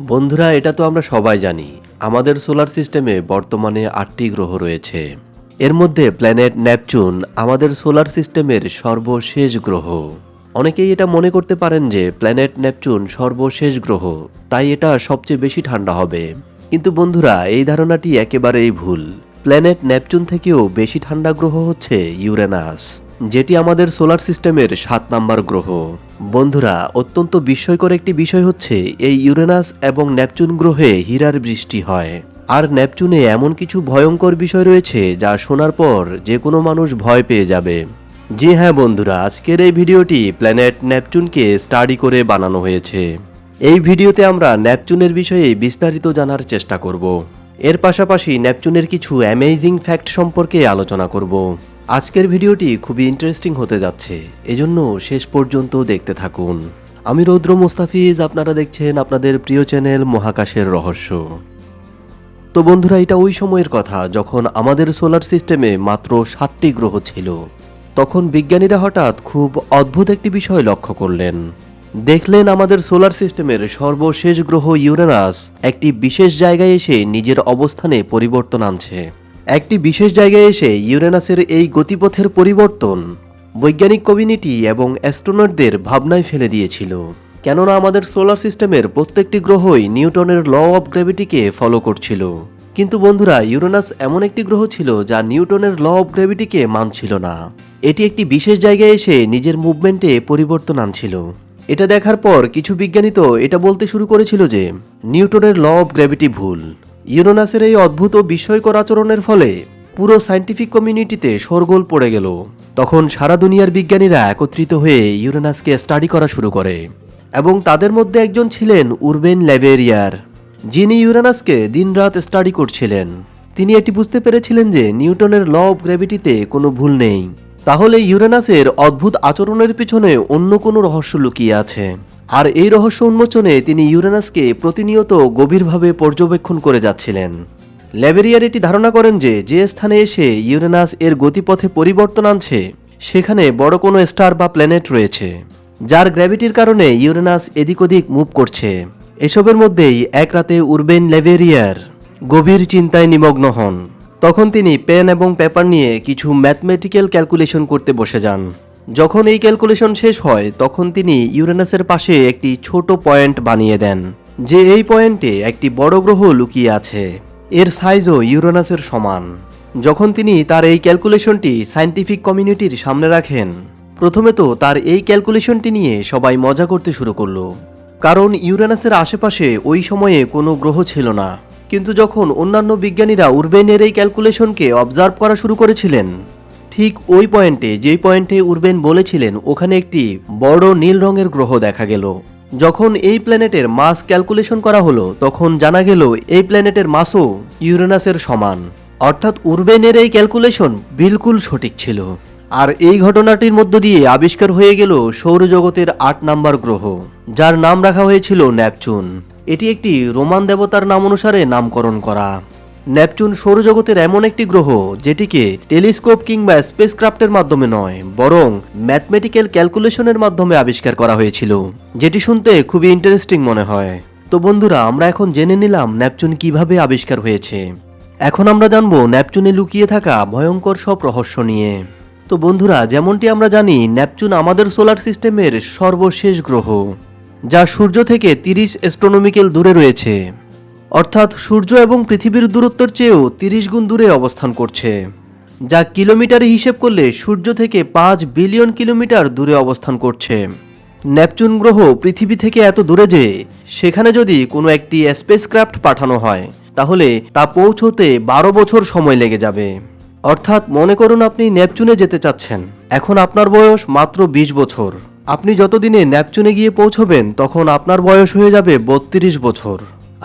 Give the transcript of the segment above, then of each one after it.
বন্ধুরা, এটা তো আমরা সবাই জানি। আমাদের সোলার সিস্টেমে বর্তমানে আটটি গ্রহ রয়েছে। এর মধ্যে প্ল্যানেট ন্যাপচুন আমাদের সোলার সিস্টেমের সর্বশেষ গ্রহ। অনেকেই এটা মনে করতে পারেন যে প্ল্যানেট নেপচুন সর্বশেষ গ্রহ, তাই এটা সবচেয়ে বেশি ঠান্ডা হবে। কিন্তু বন্ধুরা, এই ধারণাটি একেবারেই ভুল। প্ল্যানেট নেপচুন থেকেও বেশি ঠান্ডা গ্রহ হচ্ছে ইউরেনাস। যেটি আমাদের সোলার সিস্টেমের সাত নাম্বার গ্রহ। বন্ধুরা, অত্যন্ত বিস্ময়কর একটি বিষয় হচ্ছে, এই ইউরেনাস এবং নেপচুন গ্রহে হীরার বৃষ্টি হয়। আর নেপচুনে এমন কিছু ভয়ঙ্কর বিষয় রয়েছে যা শোনার পর যে কোনো মানুষ ভয় পেয়ে যাবে। জি হ্যাঁ বন্ধুরা, আজকের এই ভিডিওটি প্ল্যানেট নেপচুনকে স্টাডি করে বানানো হয়েছে। এই ভিডিওতে আমরা নেপচুনের বিষয়ে বিস্তারিত জানার চেষ্টা করব। এর পাশাপাশি নেপচুনের কিছু অ্যামেজিং ফ্যাক্ট সম্পর্কে আলোচনা করব। আজকের ভিডিওটি খুবই ইন্টারেস্টিং হতে যাচ্ছে। এজন্য শেষ পর্যন্ত দেখতে থাকুন। আমি রৌদ্র মুস্তাফিজ, আপনারা দেখছেন আপনাদের প্রিয় চ্যানেল মহাকাশের রহস্য। তো বন্ধুরা, এটা ওই সময়ের কথা যখন আমাদের সোলার সিস্টেমে মাত্র সাতটি গ্রহ ছিল। তখন বিজ্ঞানীরা হঠাৎ খুব অদ্ভুত একটি বিষয় লক্ষ্য করলেন। দেখলেন আমাদের সোলার সিস্টেমের সর্বশেষ গ্রহ ইউরেনাস একটি বিশেষ জায়গায় এসে নিজের অবস্থানে পরিবর্তন আনছে। একটি বিশেষ জায়গায় এসে ইউরেনাসের এই গতিপথের পরিবর্তন বৈজ্ঞানিক কমিউনিটি এবং অ্যাস্ট্রোনটদের ভাবনায় ফেলে দিয়েছিল। কেননা আমাদের সোলার সিস্টেমের প্রত্যেকটি গ্রহই নিউটনের ল অফ গ্র্যাভিটিকে ফলো করছিল। কিন্তু বন্ধুরা, ইউরেনাস এমন একটি গ্রহ ছিল যা নিউটনের ল অফ গ্র্যাভিটিকে মানছিল না। এটি একটি বিশেষ জায়গায় এসে নিজের মুভমেন্টে পরিবর্তন আনছিল। এটা দেখার পর কিছু বিজ্ঞানী তো এটা বলতে শুরু করেছিল যে, নিউটনের ল অফ গ্র্যাভিটি ভুল। ইউরেনাসের এই অদ্ভুত ও বিস্ময়কর আচরণের ফলে পুরো সায়েন্টিফিক কমিউনিটিতে শোরগোল পড়ে গেল। তখন সারা দুনিয়ার বিজ্ঞানীরা একত্রিত হয়ে ইউরেনাসকে স্টাডি করা শুরু করে এবং তাদের মধ্যে একজন ছিলেন উরবেন ল্যাভেরিয়ার যিনি ইউরেনাসকে দিনরাত স্টাডি করছিলেন। তিনি এটি বুঝতে পেরেছিলেন যে নিউটনের ল অফ গ্র্যাভিটিতে কোনো ভুল নেই। তাহলে ইউরেনাসের অদ্ভুত আচরণের পিছনে অন্য কোনো রহস্য লুকিয়ে আছে। আর এই রহস্য উন্মোচনে তিনি ইউরেনাসকে প্রতিনিয়ত গভীরভাবে পর্যবেক্ষণ করে যাচ্ছিলেন। ল্যাবেরিয়ার এটি ধারণা করেন যে যে স্থানে এসে ইউরেনাস এর গতিপথে পরিবর্তন আনছে, সেখানে বড় কোনো স্টার বা প্ল্যানেট রয়েছে, যার গ্র্যাভিটির কারণে ইউরেনাস এদিক ওদিক মুভ করছে। এসবের মধ্যেই এক রাতে উর্বেন লেভেরিয়ার গভীর চিন্তায় নিমগ্ন হন। তখন তিনি পেন এবং পেপার নিয়ে কিছু ম্যাথমেটিক্যাল ক্যালকুলেশন করতে বসে যান। যখন এই ক্যালকুলেশন শেষ হয়, তখন তিনি ইউরেনাসের পাশে একটি ছোট পয়েন্ট বানিয়ে দেন, যে এই পয়েন্টে একটি বড় গ্রহ লুকিয়ে আছে। এর সাইজও ইউরেনাসের সমান। যখন তিনি তার এই ক্যালকুলেশনটি সায়েন্টিফিক কমিউনিটির সামনে রাখেন, প্রথমে তো তার এই ক্যালকুলেশনটি নিয়ে সবাই মজা করতে শুরু করল। কারণ ইউরেনাসের আশেপাশে ওই সময়ে কোনো গ্রহ ছিল না। কিন্তু যখন অন্যান্য বিজ্ঞানীরা উরবেনের এই ক্যালকুলেশনকে অবজার্ভ করা শুরু করেছিলেন ঠিক ওই পয়েন্টে যেই পয়েন্টে উরবেন বলেছিলেন, ওখানে একটি বড় নীল রঙের গ্রহ দেখা গেল। যখন এই প্ল্যানেটের মাস ক্যালকুলেশন করা হলো, তখন জানা গেল এই প্ল্যানেটের মাসও ইউরেনাসের সমান। অর্থাৎ উরবেনের এই ক্যালকুলেশন বিলকুল সঠিক ছিল। আর এই ঘটনাটির মধ্য দিয়ে আবিষ্কার হয়ে গেল সৌরজগতের আট নাম্বার গ্রহ, যার নাম রাখা হয়েছিল ন্যাপচুন। এটি একটি রোমান দেবতার নাম অনুসারে নামকরণ করা। নেপচুন সৌরজগতের এমন একটি গ্রহ যেটিকে টেলিস্কোপ কিংবা স্পেসক্রাফটের মাধ্যমে নয়, বরং ম্যাথমেটিক্যাল ক্যালকুলেশনের মাধ্যমে আবিষ্কার করা হয়েছিল। যেটি শুনতে খুবই ইন্টারেস্টিং মনে হয়। তো বন্ধুরা, আমরা এখন জেনে নিলাম নেপচুন কীভাবে আবিষ্কার হয়েছে। এখন আমরা জানব নেপচুনে লুকিয়ে থাকা ভয়ঙ্কর সব রহস্য নিয়ে। তো বন্ধুরা, যেমনটি আমরা জানি, নেপচুন আমাদের সোলার সিস্টেমের সর্বশেষ গ্রহ, যা সূর্য থেকে তিরিশ অ্যাস্ট্রোনমিক্যাল দূরে রয়েছে। অর্থাৎ সূর্য এবং পৃথিবীর দূরত্বের চেয়েও তিরিশ গুণ দূরে অবস্থান করছে। যা কিলোমিটারে হিসেব করলে সূর্য থেকে পাঁচ বিলিয়ন কিলোমিটার দূরে অবস্থান করছে। নেপচুন গ্রহ পৃথিবী থেকে এত দূরে যে, সেখানে যদি কোনো একটি স্পেসক্রাফট পাঠানো হয়, তাহলে তা পৌঁছতে বারো বছর সময় লেগে যাবে। অর্থাৎ মনে করুন আপনি নেপচুনে যেতে চাচ্ছেন। এখন আপনার বয়স মাত্র ২০ বছর। আপনি যতদিনে নেপচুনে গিয়ে পৌঁছবেন, তখন আপনার বয়স হয়ে যাবে বত্রিশ বছর।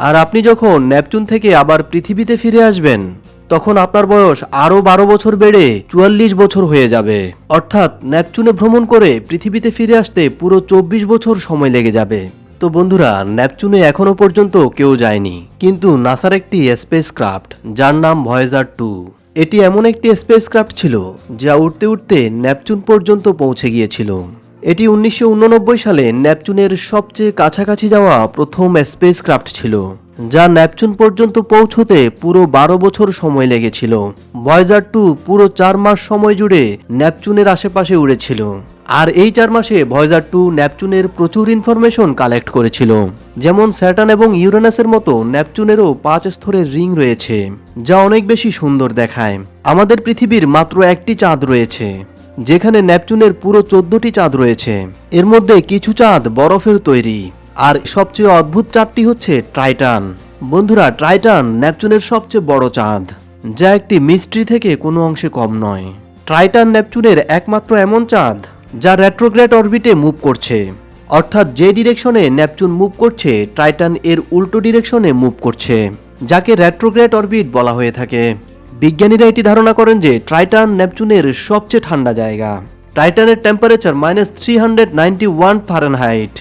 আর আপনি যখন নেপচুন থেকে আবার পৃথিবীতে ফিরে আসবেন, তখন আপনার বয়স আরও বারো বছর বেড়ে চুয়াল্লিশ বছর হয়ে যাবে। অর্থাৎ নেপচুনে ভ্রমণ করে পৃথিবীতে ফিরে আসতে পুরো চব্বিশ বছর সময় লেগে যাবে। তো বন্ধুরা নেপচুনে এখনও পর্যন্ত কেউ যায়নি। কিন্তু নাসার একটি স্পেসক্রাফট যার নাম ভয়েজার টু এটি এমন একটি স্পেস স্পেসক্রাফট ছিল, যা উঠতে উঠতে নেপচুন পর্যন্ত পৌঁছে গিয়েছিল। এটি উনিশশো উননব্বই সালে ন্যাপচুনের সবচেয়ে কাছাকাছি যাওয়া প্রথম স্পেস ক্রাফট ছিল, যা ন্যাপচুন পর্যন্ত পৌঁছতে পুরো বারো বছর সময় লেগেছিল। ভয়েজার টু পুরো চার মাস সময় জুড়ে ন্যাপচুনের আশেপাশে উড়েছিল। আর এই চার মাসে ভয়েজার টু ন্যাপচুনের প্রচুর ইনফরমেশন কালেক্ট করেছিল, যেমন স্যাটার্ন এবং ইউরেনাসের মতো ন্যাপচুনেরও পাঁচ স্তরের রিং রয়েছে, যা অনেক বেশি সুন্দর দেখায়। আমাদের পৃথিবীর মাত্র একটি চাঁদ রয়েছে। যেখানে ন্যাপচুনের পুরো চোদ্দটি চাঁদ রয়েছে। এর মধ্যে কিছু চাঁদ বরফের তৈরি, আর সবচেয়ে অদ্ভুত চাঁদটি হচ্ছে ট্রাইটান বন্ধুরা ট্রাইটান ন্যাপচুনের সবচেয়ে বড় চাঁদ, যা একটি মিস্ট্রি থেকে কোনো অংশে কম নয়। ট্রাইটান নেপচুনের একমাত্র এমন চাঁদ, যা রেট্রোগ্রেড অরবিটে মুভ করছে। অর্থাৎ যে ডিরেকশনে নেপচুন মুভ করছে ট্রাইটান এর উল্টো ডিরেকশনে মুভ করছে, যাকে রেট্রোগ্রেড অরবিট বলা হয়ে থাকে। বিজ্ঞানীরা এটি ধারণা করেন যে ট্রাইটান নেপচুনের সবচেয়ে ঠান্ডা জায়গা। টাইটানের temperature minus three hundred ninety one fahrenheit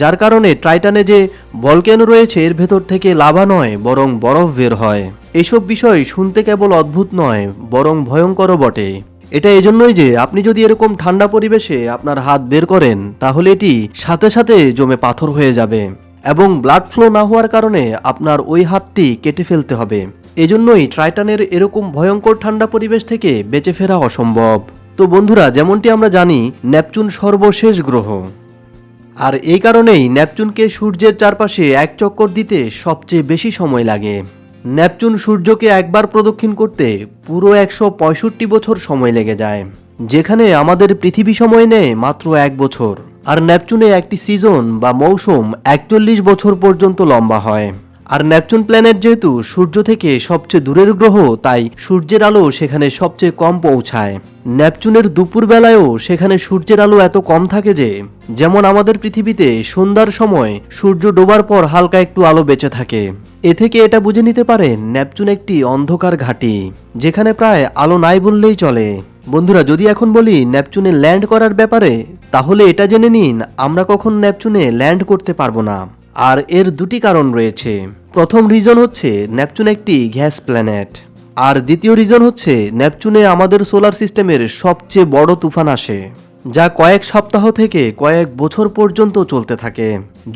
যার কারণে টাইটানে যে ভলকেনো রয়েছে, এর ভেতর থেকে লাভা নয়, বরং বরফ বের হয়। এসব বিষয় শুনতে কেবল অদ্ভুত নয়, বরং ভয়ঙ্করও বটে। এটা এজন্যই যে আপনি যদি এরকম ঠান্ডা পরিবেশে আপনার হাত বের করেন, তাহলে এটি সাথে সাথে জমে পাথর হয়ে যাবে এবং ব্লাড ফ্লো না হওয়ার কারণে আপনার ওই হাতটি কেটে ফেলতে হবে। এজন্যই ট্রাইটানের এরকম ভয়ঙ্কর ঠান্ডা পরিবেশ থেকে বেঁচে ফেরা অসম্ভব। তো বন্ধুরা, যেমনটি আমরা জানি, নেপচুন সর্বশেষ গ্রহ। আর এই কারণেই নেপচুনকে সূর্যের চারপাশে এক চক্কর দিতে সবচেয়ে বেশি সময় লাগে। নেপচুন সূর্যকে একবার প্রদক্ষিণ করতে পুরো একশো পঁয়ষট্টি বছর সময় লেগে যায়, যেখানে আমাদের পৃথিবী সময় নেয় মাত্র এক বছর। আর নেপচুনে একটি সিজন বা মৌসুম একচল্লিশ বছর পর্যন্ত লম্বা হয়। আর নেপচুন প্ল্যানেট যেহেতু সূর্য থেকে সবচেয়ে দূরের গ্রহ, তাই সূর্যের আলো সেখানে সবচেয়ে কম পৌঁছায়। নেপচুনের দুপুর বেলায়ও সেখানে সূর্যের আলো এত কম থাকে যে, যেমন আমাদের পৃথিবীতে সন্ধ্যার সময় সূর্য ডোবার পর হালকা একটু আলো বেঁচে থাকে। এ থেকে এটা বুঝে নিতে পারেন নেপচুন একটি অন্ধকার ঘাঁটি, যেখানে প্রায় আলো নাই বললেই চলে। বন্ধুরা, যদি এখন বলি নেপচুনে ল্যান্ড করার ব্যাপারে, তাহলে এটা জেনে নিন আমরা কখন নেপচুনে ল্যান্ড করতে পারব না। আর এর দুটি কারণ রয়েছে। প্রথম রিজন হচ্ছে নেপচুন একটি গ্যাস প্ল্যানেট আর দ্বিতীয় রিজন হচ্ছে নেপচুনে আমাদের সোলার সিস্টেমের সবচেয়ে বড় তুফান আসে। যা কয়েক সপ্তাহ থেকে কয়েক বছর পর্যন্ত চলতে থাকে।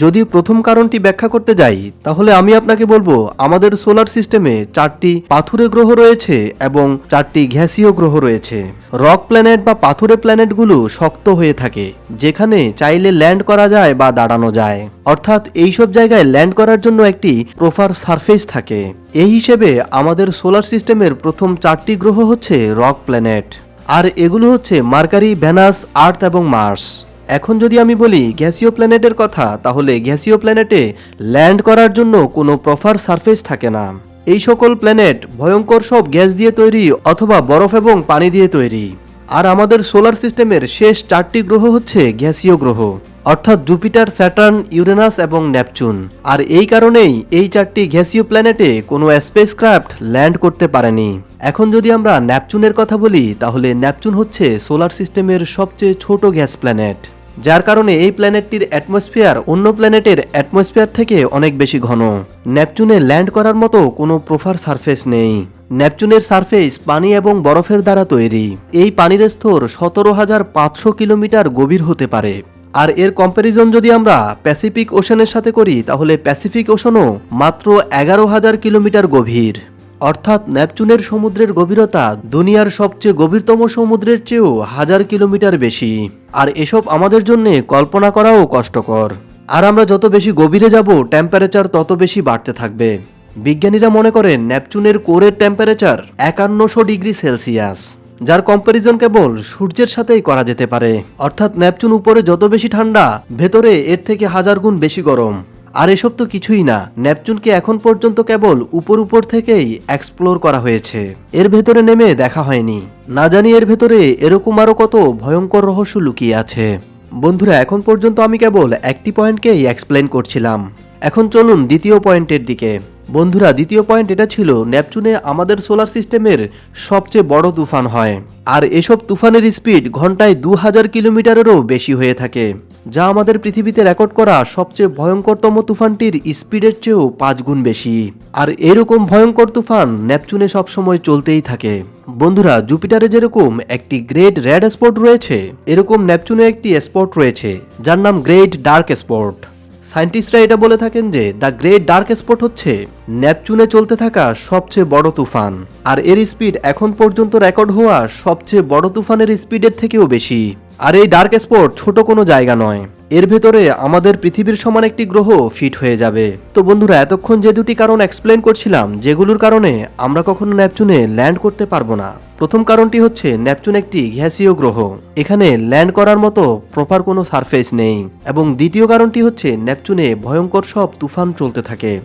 যদি প্রথম কারণটি ব্যাখ্যা করতে যাই, তাহলে আমি আপনাকে বলব, আমাদের সোলার সিস্টেমে চারটি পাথুরে গ্রহ রয়েছে এবং চারটি গ্যাসীয় গ্রহ রয়েছে। রক প্ল্যানেট বা পাথুরে প্ল্যানেটগুলো শক্ত হয়ে থাকে, যেখানে চাইলে ল্যান্ড করা যায় বা দাঁড়ানো যায়। অর্থাৎ এইসব জায়গায় ল্যান্ড করার জন্য একটি প্রপার সারফেস থাকে। এই হিসেবে আমাদের সোলার সিস্টেমের প্রথম চারটি গ্রহ হচ্ছে রক প্ল্যানেট। আর এগুলো হচ্ছে মার্কারি ভ্যানাস আর্থ এবং মার্স। এখন যদি আমি বলি গ্যাসীয় প্ল্যানেটের কথা, তাহলে গ্যাসীয় প্ল্যানেটে ল্যান্ড করার জন্য কোনো প্রফার সারফেস থাকে না। এই সকল প্ল্যানেট ভয়ঙ্কর সব গ্যাস দিয়ে তৈরি অথবা বরফ এবং পানি দিয়ে তৈরি। আর আমাদের সোলার সিস্টেমের শেষ চারটি গ্রহ হচ্ছে গ্যাসীয় গ্রহ, অর্থাৎ জুপিটার, স্যাটার্ন, ইউরেনাস এবং নেপচুন। আর এই কারণেই এই চারটি গ্যাসীয় প্ল্যানেটে কোনো স্পেসক্রাফট ল্যান্ড করতে পারেনি। এখন যদি আমরা ন্যাপচুনের কথা বলি, তাহলে ন্যাপচুন হচ্ছে সোলার সিস্টেমের সবচেয়ে ছোট গ্যাস প্ল্যানেট, যার কারণে এই প্ল্যানেটটির অ্যাটমসফিয়ার অন্য প্ল্যানেটের অ্যাটমসফিয়ার থেকে অনেক বেশি ঘন। নেপচুনে ল্যান্ড করার মতো কোনো প্রফার সারফেস নেই। নেপচুনের সারফেস পানি এবং বরফের দ্বারা তৈরি। এই পানির স্তর সতেরো হাজার পাঁচশো কিলোমিটার গভীর হতে পারে। আর এর কম্প্যারিজন যদি আমরা প্যাসিফিক ওশানের সাথে করি, তাহলে প্যাসিফিক ওশনও মাত্র এগারো হাজার কিলোমিটার গভীর। অর্থাৎ নেপচুনের সমুদ্রের গভীরতা দুনিয়ার সবচেয়ে গভীরতম সমুদ্রের চেয়েও হাজার কিলোমিটার বেশি। আর এসব আমাদের জন্য কল্পনা করাও কষ্টকর। আর আমরা যত বেশি গভীরে যাব টেম্পারেচার তত বেশি বাড়তে থাকবে। বিজ্ঞানীরা মনে করেন নেপচুনের কোরের টেম্পারেচার একান্নশো ডিগ্রি সেলসিয়াস, যার কম্প্যারিজন কেবল সূর্যের সাথেই করা যেতে পারে। অর্থাৎ নেপচুন উপরে যত বেশি ঠান্ডা, ভেতরে এর থেকে হাজার গুণ বেশি গরম। আর এসব তো কিছুই না। নেপচুনকে এখন পর্যন্ত কেবল উপর উপর থেকেই এক্সপ্লোর করা হয়েছে। এর ভেতরে নেমে দেখা হয়নি। না জানি এর ভেতরে এরকম আরও কত ভয়ঙ্কর রহস্য লুকিয়ে আছে। বন্ধুরা, এখন পর্যন্ত আমি কেবল একটি পয়েন্টকেই এক্সপ্লেন করছিলাম। এখন চলুন দ্বিতীয় পয়েন্টের দিকে। বন্ধুরা, দ্বিতীয় পয়েন্ট এটা ছিল, নেপচুনে আমাদের সোলার সিস্টেমের সবচেয়ে বড় তুফান হয়। আর এসব তুফানের স্পিড ঘন্টায় দু হাজার কিলোমিটারেরও বেশি হয়ে থাকে, যা আমাদের পৃথিবীতে রেকর্ড করা সবচেয়ে ভয়ঙ্করতম তুফানটির স্পিডের চেয়েও পাঁচ গুণ বেশি। আর এরকম ভয়ঙ্কর তুফান নেপচুনে সবসময় চলতেই থাকে। বন্ধুরা, জুপিটারে যেরকম একটি গ্রেট রেড স্পট রয়েছে, এরকম নেপচুনে একটি স্পট রয়েছে, যার নাম গ্রেট ডার্ক স্পট সায়েন্টিস্টরা এটা বলে থাকেন যে, দ্য গ্রেট ডার্ক স্পট হচ্ছে ন্যাপচুনে চলতে থাকা সবচেয়ে বড় তুফান। আর এর স্পিড এখন পর্যন্ত রেকর্ড হওয়া সবচেয়ে বড় তুফানের স্পিডের থেকেও বেশি। আর এই ডার্ক স্পট ছোট কোনো জায়গা নয়। এর ভেতরে আমাদের পৃথিবীর সমান একটি গ্রহ ফিট হয়ে যাবে। তো বন্ধুরা, এতক্ষণ যে দুটি কারণ এক্সপ্লেন করছিলাম, যেগুলোর কারণে আমরা কখনো ন্যাপচুনে ল্যান্ড করতে পারব না। প্রথম কারণটি হচ্ছে ন্যাপচুন একটি গ্যাসীয় গ্রহ। এখানে ল্যান্ড করার মতো প্রপার কোনো সারফেস নেই। এবং দ্বিতীয় কারণটি হচ্ছে ন্যাপচুনে ভয়ঙ্কর সব তুফান চলতে থাকে।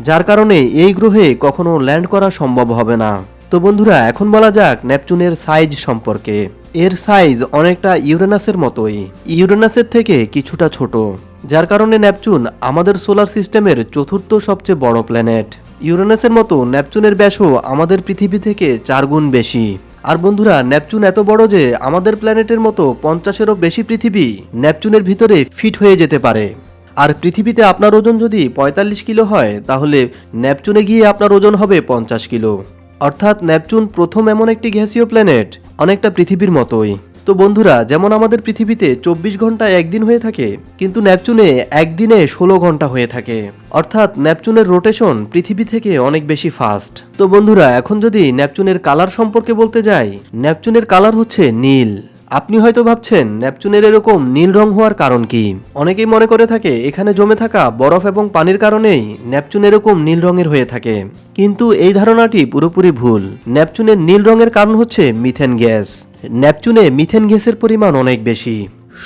যার কারণে এই গ্রহে কখনো ল্যান্ড করা সম্ভব হবে না। তো বন্ধুরা, এখন বলা যাক ন্যাপচুনের সাইজ সম্পর্কে। এর সাইজ অনেকটা ইউরেনাসের মতোই। ইউরেনাসের থেকে কিছুটা ছোট। যার কারণে নেপচুন আমাদের সোলার সিস্টেমের চতুর্থ সবচেয়ে বড় প্ল্যানেট। ইউরেনাসের মতো নেপচুনের ব্যাসও আমাদের পৃথিবী থেকে চার গুণ বেশি। আর বন্ধুরা, নেপচুন এত বড় যে আমাদের প্ল্যানেটের মতো পঞ্চাশেরও বেশি পৃথিবী নেপচুনের ভিতরে ফিট হয়ে যেতে পারে। আর পৃথিবীতে আপনার ওজন যদি পঁয়তাল্লিশ কিলো হয়, তাহলে নেপচুনে গিয়ে আপনার ওজন হবে পঞ্চাশ কিলো। অর্থাৎ নেপচুন প্রথম এমন একটি গ্যাসীয় প্ল্যানেট অনেকটা পৃথিবীর মতোই। তো বন্ধুরা, যেমন আমাদের পৃথিবীতে চব্বিশ ঘণ্টা একদিন হয়ে থাকে, কিন্তু ন্যাপচুনে একদিনে ষোলো ঘণ্টা হয়ে থাকে। অর্থাৎ ন্যাপচুনের রোটেশন পৃথিবী থেকে অনেক বেশি ফাস্ট তো বন্ধুরা, এখন যদি ন্যাপচুনের কালার সম্পর্কে বলতে যাই, ন্যাপচুনের কালার হচ্ছে নীল। আপনি হয়তো ভাবছেন, নেপচুনের এরকম নীল রং হওয়ার কারণ কি? অনেকেই মনে করে থাকে, এখানে জমে থাকা বরফ এবং পানির কারণেই নেপচুন এরকম নীল রঙের হয়ে থাকে। কিন্তু এই ধারণাটি পুরোপুরি ভুল। নেপচুনের নীল রঙের কারণ হচ্ছে মিথেন গ্যাস। নেপচুনে মিথেন গ্যাসের পরিমাণ অনেক বেশি।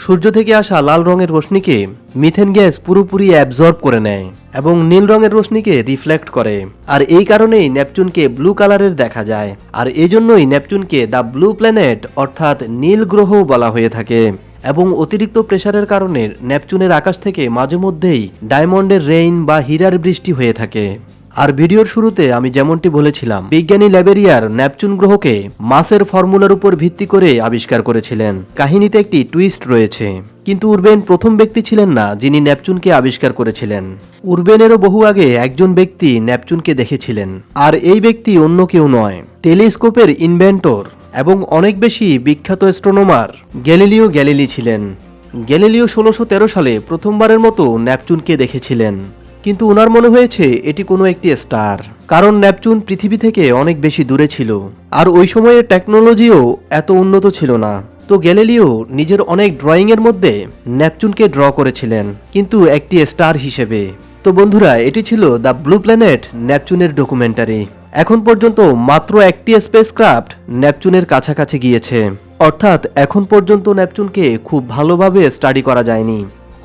সূর্য থেকে আসা লাল রঙের রশ্মিকে মিথেন গ্যাস পুরোপুরি অ্যাবজর্ব করে নেয়। এবং নীল রঙের রশ্মিকে রিফ্লেক্ট করে। আর এই কারণেই নেপচুনকে ব্লু কালারের দেখা যায়। আর এই জন্যই নেপচুনকে দ্য ব্লু প্ল্যানেট অর্থাৎ নীল গ্রহ বলা হয়ে থাকে। এবং অতিরিক্ত প্রেসারের কারণে নেপচুনের আকাশ থেকে মাঝে মধ্যেই ডায়মন্ডের রেইন বা হীরার বৃষ্টি হয়ে থাকে। আর ভিডিওর শুরুতে আমি যেমনটি বলেছিলাম, বিজ্ঞানী ল্যাবেরিয়ার ন্যাপচুন গ্রহকে মাসের ফর্মুলার উপর ভিত্তি করে আবিষ্কার করেছিলেন। কাহিনীতে একটি টুইস্ট রয়েছে। কিন্তু উর্বেন প্রথম ব্যক্তি ছিলেন না, যিনি নেপচুনকে আবিষ্কার করেছিলেন। উর্বেনেরও বহু আগে একজন ব্যক্তি নেপচুনকে দেখেছিলেন। আর এই ব্যক্তি অন্য কেউ নয়। টেলিস্কোপের ইনভেন্টর এবং অনেক বেশি বিখ্যাত অ্যাস্ট্রোনমার গ্যালিলিও গ্যালিলি ছিলেন। গ্যালিলিও ষোলোশো সালে প্রথমবারের মতো নেপচুনকে দেখেছিলেন। কিন্তু ওনার মনে হয়েছে, এটি কোনো একটি স্টার। কারণ নেপচুন পৃথিবী থেকে অনেক বেশি দূরে ছিল। আর ওই সময়ের টেকনোলজিও এত উন্নত ছিল না। তো গ্যালিলিও নিজের অনেক ড্রয়িংয়ের মধ্যে নেপচুনকে ড্র করেছিলেন, কিন্তু একটি স্টার হিসেবে। তো বন্ধুরা, এটি ছিল দ্য ব্লু প্ল্যানেট নেপচুনের ডকুমেন্টারি। এখন পর্যন্ত মাত্র একটি স্পেসক্রাফট নেপচুনের কাছাকাছি গিয়েছে। অর্থাৎ এখন পর্যন্ত নেপচুনকে খুব ভালোভাবে স্টাডি করা যায়নি।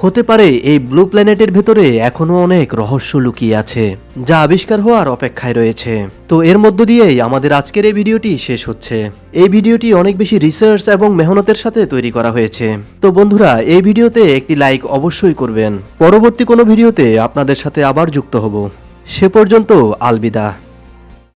হতে পারে এই ব্লু প্ল্যানেটের ভেতরে এখনও অনেক রহস্য লুকিয়ে আছে, যা আবিষ্কার হওয়ার অপেক্ষায় রয়েছে। তো এর মধ্য দিয়েই আমাদের আজকের এই ভিডিওটি শেষ হচ্ছে। এই ভিডিওটি অনেক বেশি রিসার্চ এবং মেহনতের সাথে তৈরি করা হয়েছে। তো বন্ধুরা, এই ভিডিওতে একটি লাইক অবশ্যই করবেন। পরবর্তী কোনো ভিডিওতে আপনাদের সাথে আবার যুক্ত হব। সে পর্যন্ত আলবিদা।